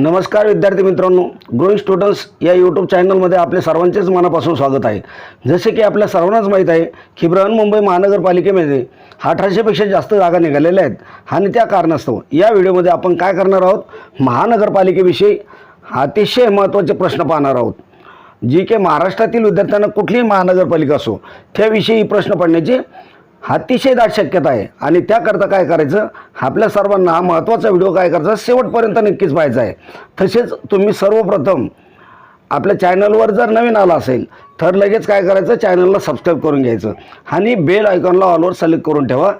नमस्कार विद्यार्थी मित्रांनो ग्रोईंग स्टुडंट्स या यूट्यूब चॅनलमध्ये आपले सर्वांचेच मनापासून स्वागत आहे. जसे की आपल्या सर्वांनाच माहीत आहे की बृहन्मुंबई महानगरपालिकेमध्ये अठराशेपेक्षा जास्त जागा निघालेल्या आहेत आणि त्या कारणास्तव या व्हिडिओमध्ये आपण काय करणार आहोत? महानगरपालिकेविषयी अतिशय महत्त्वाचे प्रश्न पाहणार आहोत. जी की महाराष्ट्रातील विद्यार्थ्यांना कुठलीही महानगरपालिका असो त्याविषयी प्रश्न पडण्याची अतिशय दाट शक्यता आहे. आणि त्याकरता काय करायचं? आपल्या सर्वांना हा महत्त्वाचा व्हिडिओ काय करायचा? शेवटपर्यंत नक्कीच पाहायचा आहे. तसेच तुम्ही सर्वप्रथम आपल्या चॅनलवर जर नवीन आला असेल तर लगेच काय करायचं? चॅनलला सबस्क्राईब करून घ्यायचं. आणि बेल आयकॉनला ऑलवर सिलेक्ट करून ठेवा.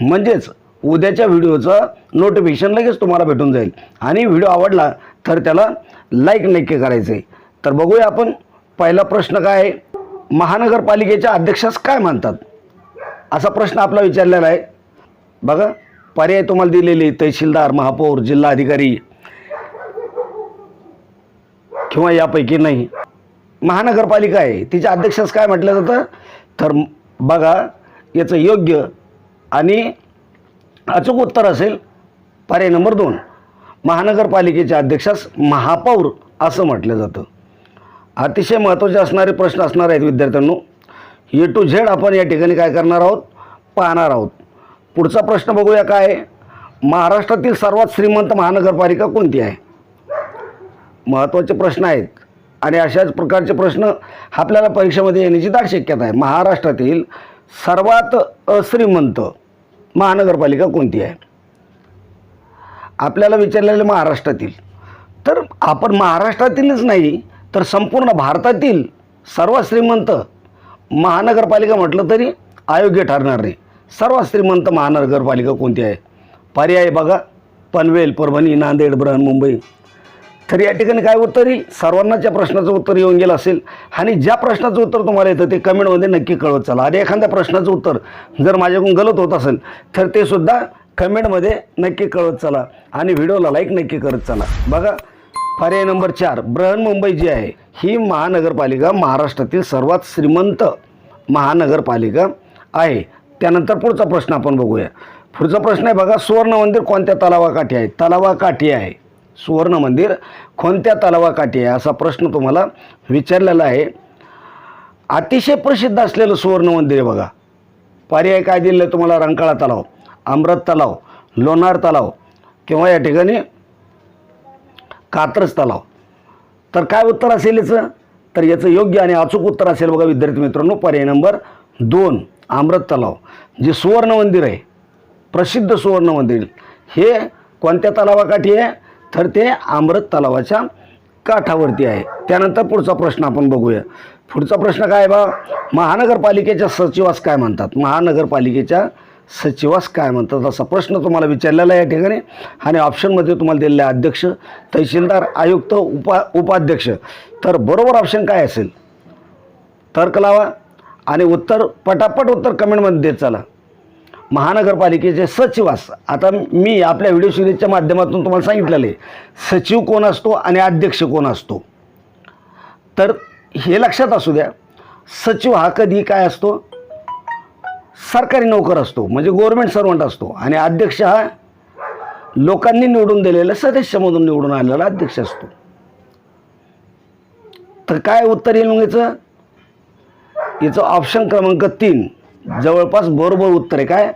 म्हणजेच उद्याच्या व्हिडिओचं नोटिफिकेशन लगेच तुम्हाला भेटून जाईल. आणि व्हिडिओ आवडला तर त्याला लाईक नक्की करायचं आहे तर बघूया आपण पहिला प्रश्न काय आहे? महानगरपालिकेच्या अध्यक्षास काय म्हणतात? असा प्रश्न आपला विचारलेला आहे. बघा पर्याय तुम्हाला दिलेले तहसीलदार महापौर जिल्हा अधिकारी किंवा यापैकी नाही. महानगरपालिका आहे. तिच्या अध्यक्षास काय म्हटलं जातं? तर बघा याचं योग्य आणि अचूक उत्तर असेल पर्याय नंबर दोन. महानगरपालिकेच्या अध्यक्षास महापौर असं म्हटलं जातं. अतिशय महत्त्वाचे असणारे प्रश्न असणार आहेत विद्यार्थ्यांनो. ए टू झेड आपण या ठिकाणी काय करणार आहोत? पाहणार आहोत. पुढचा प्रश्न बघूया काय? महाराष्ट्रातील सर्वात श्रीमंत महानगरपालिका कोणती आहे? महत्त्वाचे प्रश्न आहेत. आणि अशाच प्रकारचे प्रश्न आपल्याला परीक्षेमध्ये येण्याची दाट शक्यता आहे. महाराष्ट्रातील सर्वात अश्रीमंत महानगरपालिका कोणती आहे? आपल्याला विचारलेलं महाराष्ट्रातील. तर आपण महाराष्ट्रातीलच नाही तर संपूर्ण भारतातील सर्वात श्रीमंत महानगरपालिका म्हटलं तरी अयोग्य ठरणार नाही. सर्वात श्रीमंत महानगरपालिका कोणती आहे? पर्याय बघा. पनवेल परभणी नांदेड बृहन्मुंबई तर या ठिकाणी काय उत्तर येईल? सर्वांनाच या प्रश्नाचं उत्तर येऊन गेलं असेल. आणि ज्या प्रश्नाचं उत्तर तुम्हाला येतं ते कमेंटमध्ये नक्की कळवत चला. आणि एखाद्या प्रश्नाचं उत्तर जर माझ्याकडून गलत होत असेल तर ते सुद्धा कमेंटमध्ये नक्की कळवत चला. आणि व्हिडिओला लाईक नक्की करत चला. बघा पर्याय नंबर चार. बृहन्मुंबई जी आहे ही महानगरपालिका महाराष्ट्रातील सर्वात श्रीमंत महानगरपालिका आहे. त्यानंतर पुढचा प्रश्न आपण बघूया. पुढचा प्रश्न आहे बघा सुवर्ण मंदिर कोणत्या तलावाकाठी आहे? तलावाकाठी आहे. सुवर्ण मंदिर कोणत्या तलावाकाठी आहे? असा प्रश्न तुम्हाला विचारलेला आहे. अतिशय प्रसिद्ध असलेलं सुवर्ण मंदिर आहे बघा. पर्याय काय दिलेलं आहे तुम्हाला? रंकाळा तलाव अमृत तलाव लोणार तलाव किंवा या ठिकाणी कात्रज तलाव. तर काय उत्तर असेल याचं? तर याचं योग्य आणि अचूक उत्तर असेल बघा विद्यार्थी मित्रांनो. पर्याय नंबर दोन आमृत तलाव. जे सुवर्ण मंदिर आहे प्रसिद्ध सुवर्ण मंदिर हे कोणत्या तलावाकाठी आहे? तर ते आमृत तलावाच्या काठावरती आहे. त्यानंतर पुढचा प्रश्न आपण बघूया. पुढचा प्रश्न काय आहे बा? महानगरपालिकेच्या सचिवास काय म्हणतात? महानगरपालिकेच्या सचिवास काय म्हणतात? असा प्रश्न तुम्हाला विचारलेला आहे या ठिकाणी. आणि ऑप्शनमध्ये तुम्हाला दिलेला आहे अध्यक्ष तहसीलदार आयुक्त उपा उपाध्यक्ष. तर बरोबर ऑप्शन काय असेल? तर्क लावा आणि उत्तर पटापट उत्तर कमेंटमध्ये देत चला. महानगरपालिकेचे सचिवास आता मी आपल्या व्हिडिओ सिरीजच्या माध्यमातून तुम्हाला सांगितलेलं आहे. सचिव कोण असतो आणि अध्यक्ष कोण असतो? तर हे लक्षात असू द्या. सचिव हा कधी काय असतो? सरकारी नोकर असतो म्हणजे गव्हर्मेंट सर्वंट असतो. आणि अध्यक्ष हा लोकांनी निवडून दिलेला सदस्यामधून निवडून आलेला अध्यक्ष असतो. तर काय उत्तर येईल मग याचं? याचं ऑप्शन क्रमांक तीन. जवळपास बरोबर उत्तर आहे. काय?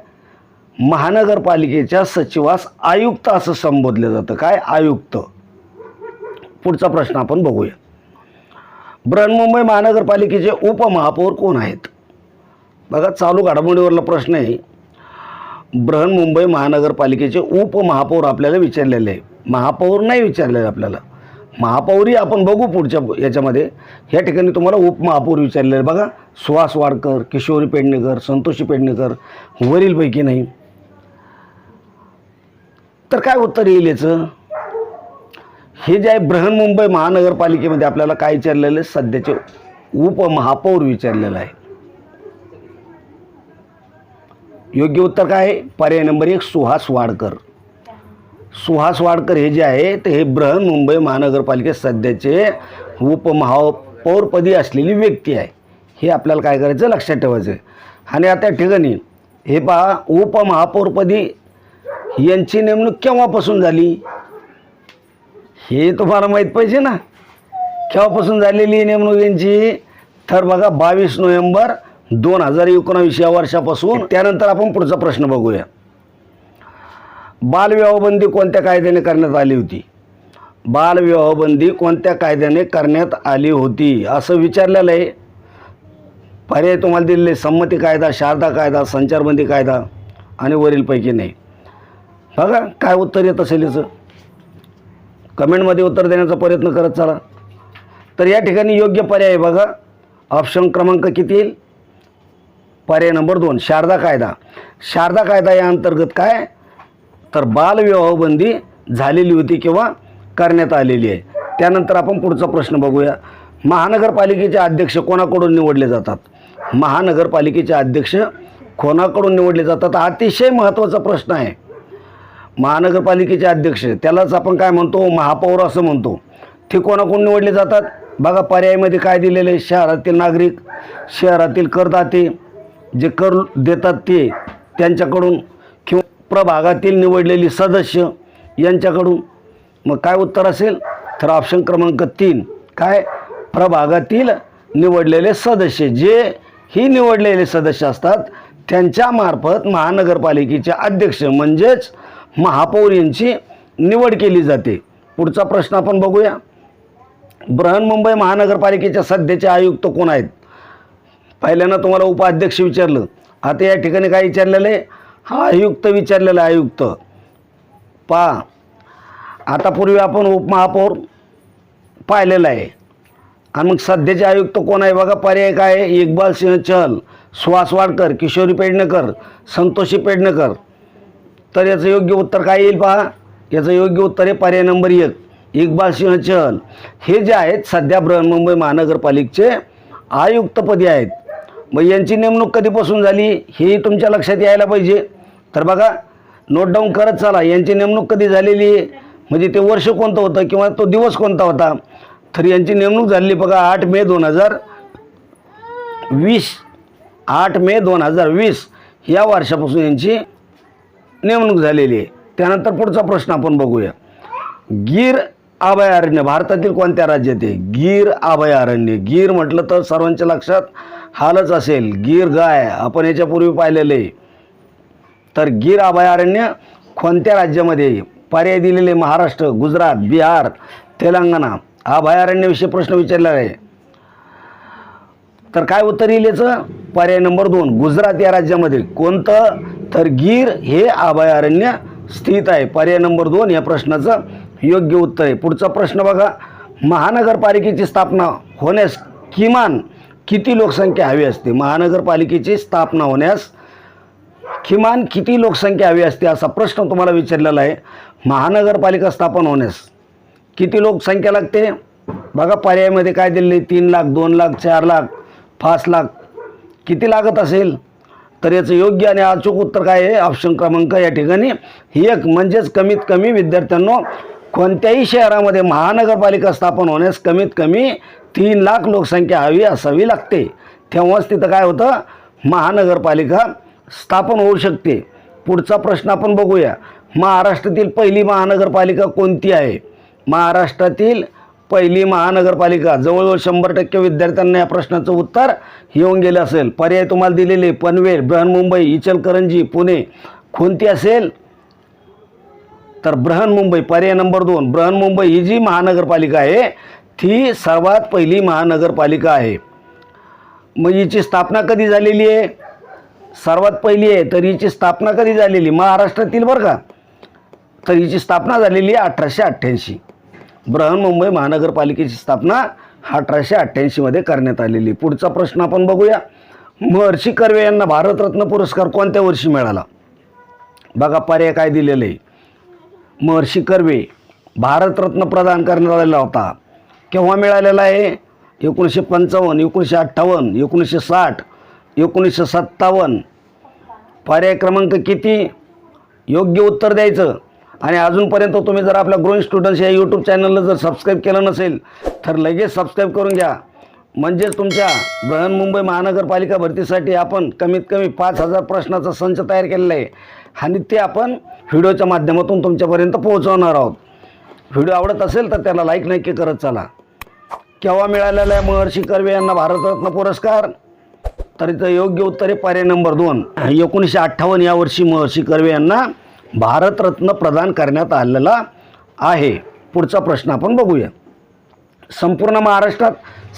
महानगरपालिकेच्या सचिवास आयुक्त असं संबोधलं जातं. काय? आयुक्त. पुढचा प्रश्न आपण बघूया. बृहन्मुंबई महानगरपालिकेचे उपमहापौर कोण आहेत? बघा चालू घडामोडीवरला प्रश्न आहे. बृहन्मुंबई महानगरपालिकेचे उपमहापौर आपल्याला विचारलेले आहे. महापौर नाही विचारलेले आपल्याला. महापौरही आपण बघू पुढच्या याच्यामध्ये. या ठिकाणी तुम्हाला उपमहापौर विचारलेलं आहे. बघा. सुहास वाडकर किशोरी पेडणेकर संतोषी पेडणेकर वरीलपैकी नाही. तर काय उत्तर येईल याचं? हे जे आहे बृहन्मुंबई महानगरपालिकेमध्ये आपल्याला काय विचारलेलं आहे? सध्याचे उपमहापौर विचारलेलं आहे. योग्य उत्तर काय आहे? पर्याय नंबर एक सुहास वाडकर. सुहास वाडकर हे जे आहे ते हे बृहन्मुंबई महानगरपालिकेत सध्याचे उपमहापौरपदी असलेली व्यक्ती आहे. हे आपल्याला काय करायचं? लक्षात ठेवायचं. आहे आणि आता ठिकाणी हे पहा उपमहापौरपदी यांची नेमणूक केव्हापासून झाली? हे तुम्हाला माहीत पाहिजे ना. केव्हापासून झालेली नेमणूक यांची? तर बघा बावीस नोव्हेंबर दोन हजार एकोणावीस या वर्षापासून. त्यानंतर आपण पुढचा प्रश्न बघूया. बालविवाहबंदी कोणत्या कायद्याने करण्यात आली होती? बालविवाहबंदी कोणत्या कायद्याने करण्यात आली होती? असं विचारलेलं आहे. पर्याय तुम्हाला दिलेले संमती कायदा शारदा कायदा संचारबंदी कायदा आणि वरीलपैकी नाही. बघा काय उत्तर येत असेल याचं? कमेंटमध्ये उत्तर देण्याचा प्रयत्न करत चला. तर या ठिकाणी योग्य पर्याय आहे बघा. ऑप्शन क्रमांक किती येईल? पर्याय नंबर दोन शारदा कायदा. शारदा कायदा या अंतर्गत काय? तर बालविवाहबंदी झालेली होती किंवा करण्यात आलेली आहे. त्यानंतर आपण पुढचा प्रश्न बघूया. महानगरपालिकेचे अध्यक्ष कोणाकडून निवडले जातात? महानगरपालिकेचे अध्यक्ष कोणाकडून निवडले जातात? अतिशय महत्त्वाचा प्रश्न आहे. महानगरपालिकेचे अध्यक्ष त्यालाच आपण काय म्हणतो? महापौर असं म्हणतो. ते कोणाकडून निवडले जातात? बघा पर्यायमध्ये काय दिलेले आहे? शहरातील नागरिक शहरातील करदाते जे कर देतात ते त्यांच्याकडून प्रभागातील निवडलेली सदस्य यांच्याकडून. मग काय उत्तर असेल? तर ऑप्शन क्रमांक तीन. काय? प्रभागातील निवडलेले सदस्य. जे ही निवडलेले सदस्य असतात त्यांच्यामार्फत महानगरपालिकेचे अध्यक्ष म्हणजेच महापौर यांची निवड केली जाते. पुढचा प्रश्न आपण बघूया. बृहन्मुंबई महानगरपालिकेच्या सध्याचे आयुक्त कोण आहेत? पहिल्यांदा तुम्हाला उपाध्यक्ष विचारलं. आता या ठिकाणी काय विचारलेलं आहे? हा आयुक्त विचारलेला आयुक्त. पा आता पूर्वी आपण उपमहापौर पाहिलेला आहे. आणि मग सध्याचे आयुक्त कोण आहे बघा पर्याय काय आहे? इक्बाल सिंह चहल सुहास वाडकर किशोरी पेडणेकर संतोषी पेडणेकर. तर याचं योग्य उत्तर काय येईल पहा? याचं योग्य उत्तर आहे पर्याय नंबर एक इक्बाल सिंह चहल. हे जे आहेत सध्या बृहन्मुंबई महानगरपालिकेचे आयुक्तपदी आहेत. मग यांची नेमणूक कधीपासून झाली हेही तुमच्या लक्षात यायला पाहिजे. तर बघा नोट डाऊन करत चला यांची नेमणूक कधी झालेली आहे? म्हणजे ते वर्ष कोणतं होतं किंवा तो दिवस कोणता होता? तर यांची नेमणूक झालेली बघा आठ मे दोन हजार वीस आठ मे दोन हजार वीस या वर्षापासून यांची नेमणूक झालेली आहे. त्यानंतर पुढचा प्रश्न आपण बघूया. गीर अभयारण्य भारतातील कोणत्या राज्यात आहे? गीर अभयारण्य. गीर म्हटलं तर सर्वांच्या लक्षात हालच असेल. गीर गाय आपण याच्यापूर्वी पाहिलेलं. आहे तर गीर अभयारण्य कोणत्या राज्यामध्ये पर्याय दिलेले? महाराष्ट्र गुजरात बिहार तेलंगणा. अभयारण्याविषयी प्रश्न विचारलेला आहे. तर काय उत्तर येईल याचं? पर्याय नंबर दोन गुजरात या राज्यामध्ये कोणतं? तर गीर हे अभयारण्य स्थित आहे. पर्याय नंबर दोन या प्रश्नाचं योग्य उत्तर आहे. पुढचा प्रश्न बघा. महानगरपालिकेची स्थापना होण्यास किमान किती लोकसंख्या हवी असते? महानगरपालिकेची स्थापना होण्यास किमान किती लोकसंख्या हवी असते असा प्रश्न तुम्हाला विचारलेला आहे. महानगरपालिका स्थापन होण्यास किती लोकसंख्या लागते? बघा पर्यायामध्ये काय दिले तीन लाख दोन लाख चार लाख पाच लाख. किती लागत असेल? तर याचं योग्य आणि अचूक उत्तर काय आहे? ऑप्शन क्रमांक या ठिकाणी. एक म्हणजेच कमीत कमी विद्यार्थ्यांनो कोणत्याही शहरामध्ये महानगरपालिका स्थापन होण्यास कमीत कमी तीन लाख लोकसंख्या हवी असावी लागते. तेव्हाच तिथं काय होतं? महानगरपालिका स्थापन होऊ शकते. पुढचा प्रश्न आपण बघूया. महाराष्ट्रातील पहिली महानगरपालिका कोणती आहे? महाराष्ट्रातील पहिली महानगरपालिका जवळजवळ शंभर टक्के विद्यार्थ्यांना या प्रश्नाचं उत्तर येऊन गेलं असेल. पर्याय तुम्हाला दिलेले पनवेल बृहन्मुंबई इचलकरंजी पुणे. कोणती असेल? तर बृहन्मुंबई पर्याय नंबर दोन. बृहन्मुंबई ही जी महानगरपालिका आहे ही सर्वात पहिली महानगरपालिका आहे. मग हिची स्थापना कधी झालेली आहे? सर्वात पहिली आहे तर हिची स्थापना कधी झालेली? महाराष्ट्रातील बरं का? तर हिची स्थापना झालेली आहे अठराशे अठ्ठ्याऐंशी. बृहन्मुंबई महानगरपालिकेची स्थापना अठराशे अठ्ठ्याऐंशीमध्ये करण्यात आलेली. पुढचा प्रश्न आपण बघूया. महर्षी कर्वे यांना भारतरत्न पुरस्कार कोणत्या वर्षी मिळाला? बघा पर्याय काय दिलेलं? आहे महर्षी कर्वे भारतरत्न प्रदान करण्यात आलेला होता. केव्हा मिळालेला आहे? एकोणीसशे पंचावन्न एकोणीसशे अठ्ठावन्न एकोणीसशे साठ एकोणीसशे सत्तावन्न. पर्याय क्रमांक किती? योग्य उत्तर द्यायचं. आणि अजूनपर्यंत तुम्ही जर आपल्या ग्रोईंग स्टुडंट्स या यूट्यूब चॅनलला जर सबस्क्राईब केलं नसेल तर लगेच सबस्क्राईब करून घ्या. म्हणजेच तुमच्या बृहन्मुंबई महानगरपालिका भरतीसाठी आपण कमीत कमी पाच हजार प्रश्नाचा संच तयार केलेला आहे. आणि ते आपण व्हिडिओच्या माध्यमातून तुमच्यापर्यंत पोहोचवणार आहोत. व्हिडिओ आवडत असेल तर त्याला लाईक नक्की करत चला. केव्हा मिळालेला आहे महर्षी कर्वे यांना भारतरत्न पुरस्कार? तर इथं योग्य उत्तर आहे पर्याय नंबर दोन. एकोणीसशे अठ्ठावन्न या वर्षी महर्षी कर्वे यांना भारतरत्न प्रदान करण्यात आलेला आहे. पुढचा प्रश्न आपण बघूया. संपूर्ण महाराष्ट्रात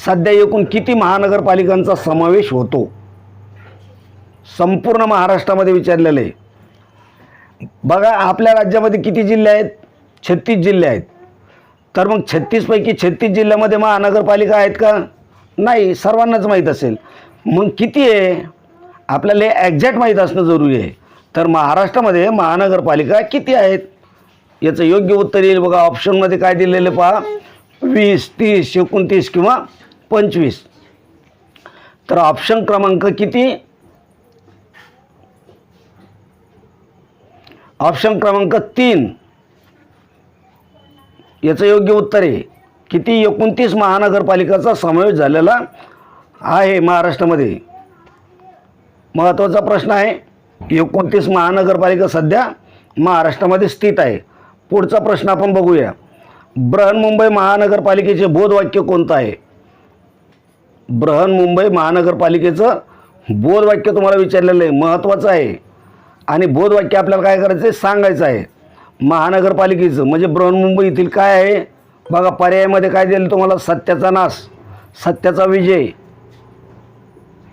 सध्या एकूण किती महानगरपालिकांचा समावेश होतो? संपूर्ण महाराष्ट्रामध्ये विचारलेलं आहे. बघा आपल्या राज्यामध्ये किती जिल्हे आहेत? छत्तीस जिल्हे आहेत. तर मग छत्तीसपैकी छत्तीस जिल्ह्यामध्ये महानगरपालिका आहेत का? नाही सर्वांनाच माहीत असेल. मग किती आहे? आपल्याला ॲक्झॅक्ट माहीत असणं जरुरी आहे. तर महाराष्ट्रामध्ये महानगरपालिका किती आहेत? याचं योग्य उत्तर येईल बघा. ऑप्शनमध्ये काय दिलेलं पहा. वीस तीस एकोणतीस किंवा पंचवीस. तर ऑप्शन क्रमांक किती? ऑप्शन क्रमांक तीन. याचं योग्य उत्तर आहे. किती एकोणतीस महानगरपालिकाचा समावेश झालेला आहे महाराष्ट्रामध्ये. महत्त्वाचा प्रश्न आहे एकोणतीस महानगरपालिका सध्या महाराष्ट्रामध्ये स्थित आहे. पुढचा प्रश्न आपण बघूया. बृहन्मुंबई महानगरपालिकेचे बोधवाक्य कोणतं आहे? बृहन्मुंबई महानगरपालिकेचं बोधवाक्य तुम्हाला विचारलेलं आहे महत्त्वाचं आहे. आणि बोधवाक्य आपल्याला काय करायचं आहे सांगायचं आहे. महानगरपालिकेचं म्हणजे बृहन्मुंबई येथील काय आहे? बघा पर्यायामध्ये काय दिलं तुम्हाला? सत्याचा नाश सत्याचा विजय.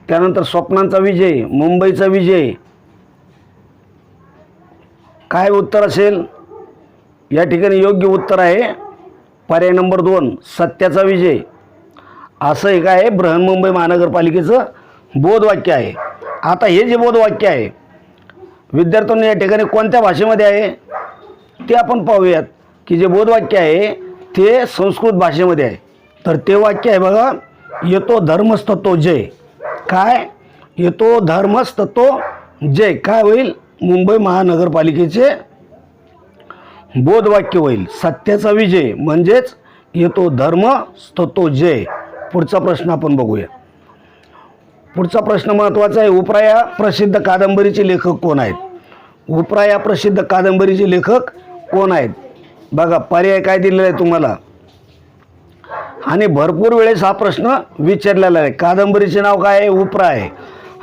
त्यानंतर स्वप्नांचा विजय मुंबईचा विजय. काय उत्तर असेल? या ठिकाणी योग्य उत्तर आहे. पर्याय नंबर दोन सत्याचा विजय. असं एक आहे बृहन्मुंबई महानगरपालिकेचं बोधवाक्य आहे. आता हे जे बोधवाक्य आहे विद्यार्थ्यांनी या ठिकाणी कोणत्या भाषेमध्ये आहे? ते आपण पाहूयात की जे बोधवाक्य आहे ते संस्कृत भाषेमध्ये आहे. तर ते वाक्य आहे बघा येतो धर्मस्तत्व जय. काय? येतो धर्मस्तत्व जय. काय होईल? मुंबई महानगरपालिकेचे बोधवाक्य होईल. सत्याचा विजय म्हणजेच येतो धर्म स्ततो जय. पुढचा प्रश्न आपण बघूया. पुढचा प्रश्न महत्त्वाचा आहे उपराया प्रसिद्ध कादंबरीचे लेखक कोण आहेत? उपराया प्रसिद्ध कादंबरीचे लेखक कोण आहेत? बघा पर्याय काय दिलेला आहे तुम्हाला? आणि भरपूर वेळेस हा प्रश्न विचारलेला आहे. कादंबरीचे नाव काय आहे? उपरा आहे.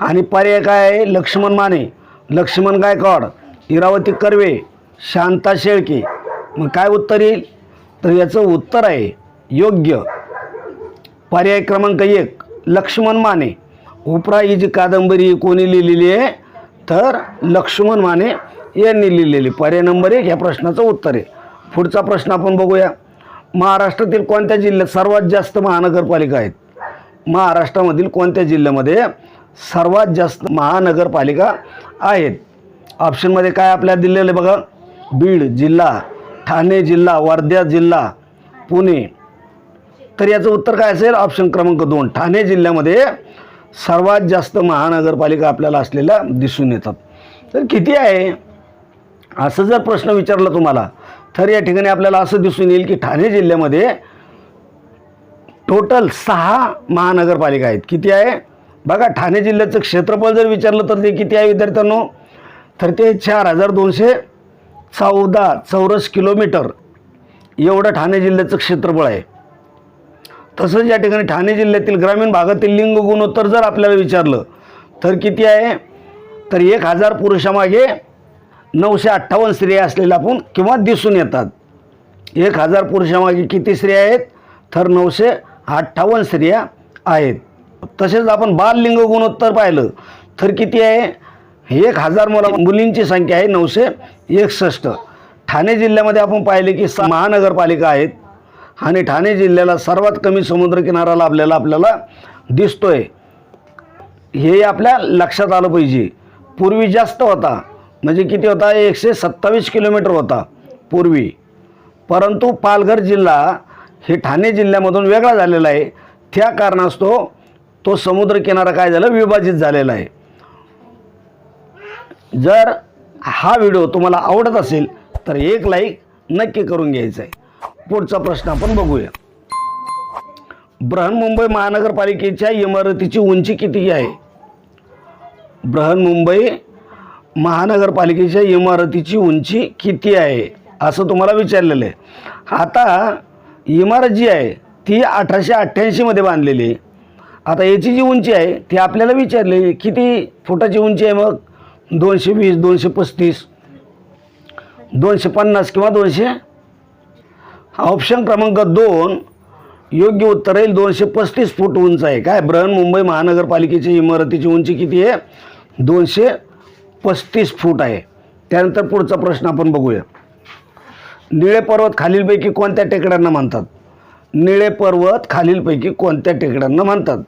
आणि पर्याय काय आहे? लक्ष्मण माने. लक्ष्मण गायकवाड इरावती कर्वे शांता शेळके. मग काय उत्तर येईल? तर याचं उत्तर आहे योग्य. पर्याय क्रमांक एक लक्ष्मण माने. उपरा ही जी कादंबरी कोणी लिहिलेली आहे तर लक्ष्मण माने यांनी लिहिलेली. पर्याय नंबर एक या प्रश्नाचं उत्तर आहे. पुढचा प्रश्न आपण बघूया. महाराष्ट्रातील कोणत्या जिल्ह्यात सर्वात जास्त महानगरपालिका आहेत? महाराष्ट्रामधील कोणत्या जिल्ह्यामध्ये सर्वात जास्त महानगरपालिका आहेत? ऑप्शनमध्ये काय आपल्याला दिलेलं आहे बघा. बीड जिल्हा ठाणे जिल्हा वर्धा जिल्हा पुणे. तर याचं उत्तर काय असेल? ऑप्शन क्रमांक दोन. ठाणे जिल्ह्यामध्ये सर्वात जास्त महानगरपालिका आपल्याला असलेल्या दिसून येतात. तर किती आहे? असं जर प्रश्न विचारला तुम्हाला तर या ठिकाणी आपल्याला असं दिसून येईल की ठाणे जिल्ह्यामध्ये टोटल सहा महानगरपालिका आहेत. किती आहे? बघा ठाणे जिल्ह्याचं क्षेत्रफळ जर विचारलं तर ते किती आहे विद्यार्थ्यांनो? तर ते चार हजार दोनशे चौदा चौरस किलोमीटर एवढं ठाणे जिल्ह्याचं क्षेत्रफळ आहे. तसंच या ठिकाणी ठाणे जिल्ह्यातील ग्रामीण भागातील लिंग गुणोत्तर जर आपल्याला विचारलं तर किती आहे? तर एक हजार पुरुषामागे नऊशे अठ्ठावन्न स्त्रिया असलेल्या आपण किंवा दिसून येतात. एक हजार पुरुषामागे किती स्त्रिया आहेत? तर नऊशे अठ्ठावन्न स्त्रिया आहेत. तसेच आपण बाललिंग गुणोत्तर पाहिलं तर किती आहे? एक हजार मुला मुलींची संख्या आहे नऊशे एकसष्ट. ठाणे जिल्ह्यामध्ये आपण पाहिले की स महानगरपालिका आहेत आणि ठाणे जिल्ह्याला सर्वात कमी समुद्रकिनारा लाभलेला आपल्याला दिसतोय. हे आपल्या लक्षात आलं पाहिजे. पूर्वी जास्त होता. म्हणजे किती होता? एकशे सत्तावीस किलोमीटर होता पूर्वी. परंतु पालघर जिल्हा हे ठाणे जिल्ह्यामधून वेगळा झालेला आहे. त्या कारणास्तव तो समुद्रकिनारा काय झाला? विभाजित झालेला आहे. जर हा व्हिडिओ तुम्हाला आवडत असेल तर एक लाईक नक्की करून घ्यायचा आहे. पुढचा प्रश्न आपण बघूया. बृहन्मुंबई महानगरपालिकेच्या इमारतीची उंची किती आहे? बृहन्मुंबई महानगरपालिकेच्या इमारतीची उंची किती आहे? असं तुम्हाला विचारलेलं आहे. आता इमारत जी आहे ती अठराशे अठ्ठ्याऐंशीमध्ये बांधलेली आहे. आता याची जी उंची आहे ती आपल्याला विचारलेली किती फुटाची उंची आहे मग? दोनशे वीस दोनशे पस्तीस दोनशे पन्नास किंवा दोनशे? ऑप्शन क्रमांक दोन योग्य उत्तर येईल दोनशे पस्तीस फूट उंच आहे. काय? बृहन्मुंबई महानगरपालिकेची इमारतीची उंची किती आहे? दोनशे पस्तीस फूट आहे. त्यानंतर पुढचा प्रश्न आपण बघूया. निळे पर्वत खालीलपैकी कोणत्या टेकड्यांना म्हणतात? निळे पर्वत खालीलपैकी कोणत्या टेकड्यांना म्हणतात?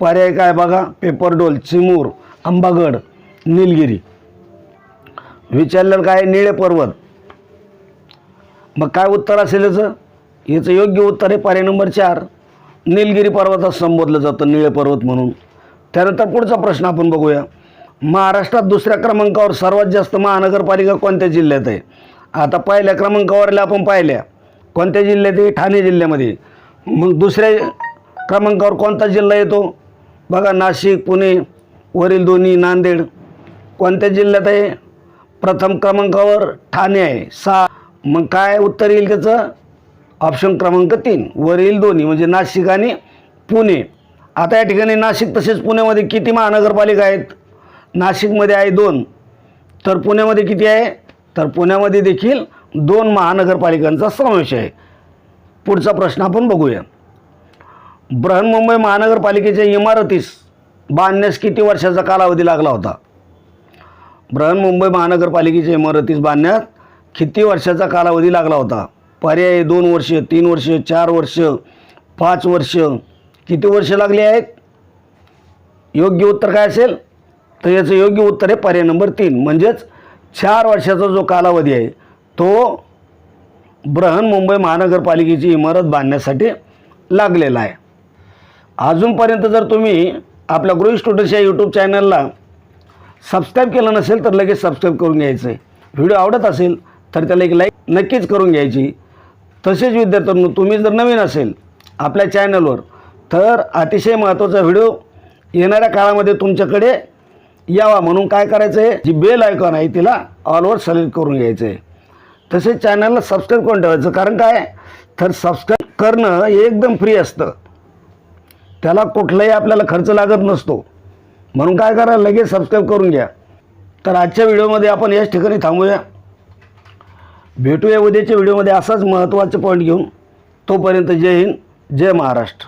पर्याय काय बघा. पेपरडोल चिमूर आंबागड निलगिरी. विचारलं काय? निळे पर्वत. मग काय उत्तर असेल याचं? याचं योग्य उत्तर आहे पर्याय नंबर चार. निलगिरी पर्वतात संबोधलं जातं निळे पर्वत म्हणून. त्यानंतर पुढचा प्रश्न आपण बघूया. महाराष्ट्रात दुसऱ्या क्रमांकावर सर्वात जास्त महानगरपालिका कोणत्या जिल्ह्यात आहे? आता पहिल्या क्रमांकावरल्या आपण पाहिल्या. कोणत्या जिल्ह्यात आहे? ठाणे जिल्ह्यामध्ये. मग दुसऱ्या क्रमांकावर कोणता जिल्हा येतो? बघा नाशिक पुणे वरील दोन्ही नांदेड. कोणत्या जिल्ह्यात आहे? प्रथम क्रमांकावर ठाणे आहे. सहा. मग काय उत्तर येईल त्याचं? ऑप्शन क्रमांक तीन. वरील दोन्ही म्हणजे नाशिक आणि पुणे. आता या ठिकाणी नाशिक तसेच पुण्यामध्ये किती महानगरपालिका आहेत? नाशिकमध्ये आहे दोन. तर पुण्यामध्ये किती आहे? तर पुण्यामध्ये देखील दोन महानगरपालिकांचा समावेश आहे. पुढचा प्रश्न आपण बघूया. बृहन्मुंबई महानगरपालिकेच्या इमारतीस बांधण्यास किती वर्षाचा कालावधी लागला होता? बृहन्मुंबई महानगरपालिकेच्या इमारतीस बांधण्यात किती वर्षाचा कालावधी लागला होता? पर्याय दोन वर्ष तीन वर्ष चार वर्ष पाच वर्ष किती वर्ष लागली आहेत? योग्य उत्तर काय असेल? तर याचं योग्य उत्तर आहे पर्याय नंबर तीन. म्हणजेच चार वर्षाचा जो कालावधी आहे तो बृहन्मुंबई महानगरपालिकेची इमारत बांधण्यासाठी लागलेला आहे. अजूनपर्यंत जर तुम्ही आपल्या गृह स्टुडंट्स या यूट्यूब चॅनलला सबस्क्राईब केलं नसेल तर लगेच सबस्क्राईब करून घ्यायचं आहे. व्हिडिओ आवडत असेल तर त्याला एक लाईक नक्कीच करून घ्यायची. तसेच विद्यार्थ्यांनो तुम्ही जर नवीन असेल आपल्या चॅनलवर तर अतिशय महत्त्वाचा व्हिडिओ येणाऱ्या काळामध्ये तुमच्याकडे यावा म्हणून काय करायचं आहे जी बेल आयकॉन आहे तिला ऑलवर सिलेक्ट करून घ्यायचं आहे तसेच चॅनलला सबस्क्राईब करून ठेवायचं. कारण काय? तर सबस्क्राईब करणं हे एकदम फ्री असतं. त्याला कुठलाही आपल्याला खर्च लागत नसतो. म्हणून काय करा लगेच सबस्क्राईब करून घ्या. तर आजच्या व्हिडिओमध्ये आपण याच ठिकाणी थांबूया. भेटूया उद्याच्या व्हिडिओमध्ये असाच महत्त्वाचे पॉईंट घेऊन. तोपर्यंत जय हिंद जय महाराष्ट्र.